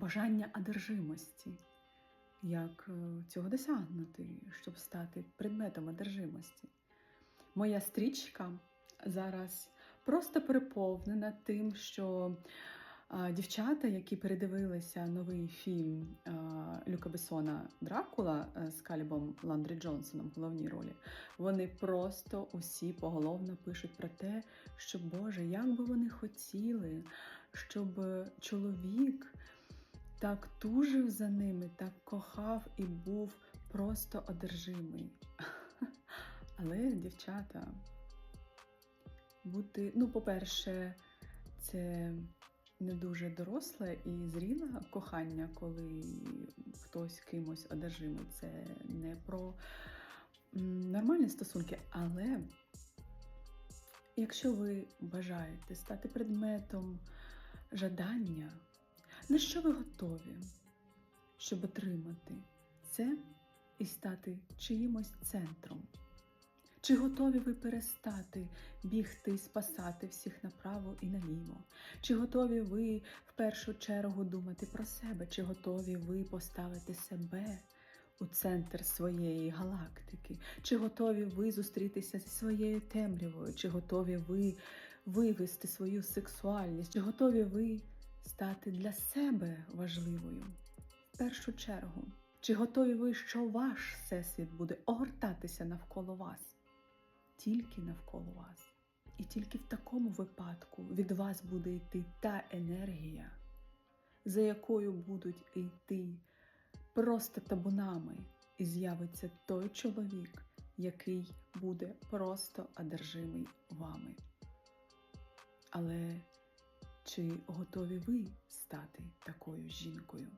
бажання одержимості. Як е, цього досягнути, щоб стати предметом одержимості? Моя стрічка зараз просто переповнена тим, що дівчата, які передивилися новий фільм Люка Бессона Дракула е, з Калібом Ландрі Джонсоном в головній ролі, вони просто усі поголовно пишуть про те, що Боже, як би вони хотіли, щоб чоловік так тужив за ними, так кохав і був просто одержимий. Але, дівчата, бути, ну, по-перше, це не дуже доросле і зріле кохання, коли хтось кимось одержимий. Це не про нормальні стосунки, але якщо ви бажаєте стати предметом жадання, на що ви готові, щоб отримати це і стати чиїмось центром? Чи готові ви перестати бігти і спасати всіх направо і наліво? Чи готові ви в першу чергу думати про себе? Чи готові ви поставити себе у центр своєї галактики? Чи готові ви зустрітися зі своєю темрявою? Чи готові ви вивести свою сексуальність? Чи готові ви стати для себе важливою? В першу чергу, чи готові ви, що ваш всесвіт буде огортатися навколо вас? Тільки навколо вас. І тільки в такому випадку від вас буде йти та енергія, за якою будуть йти просто табунами, і з'явиться той чоловік, який буде просто одержимий вами. Але чи готові ви стати такою жінкою?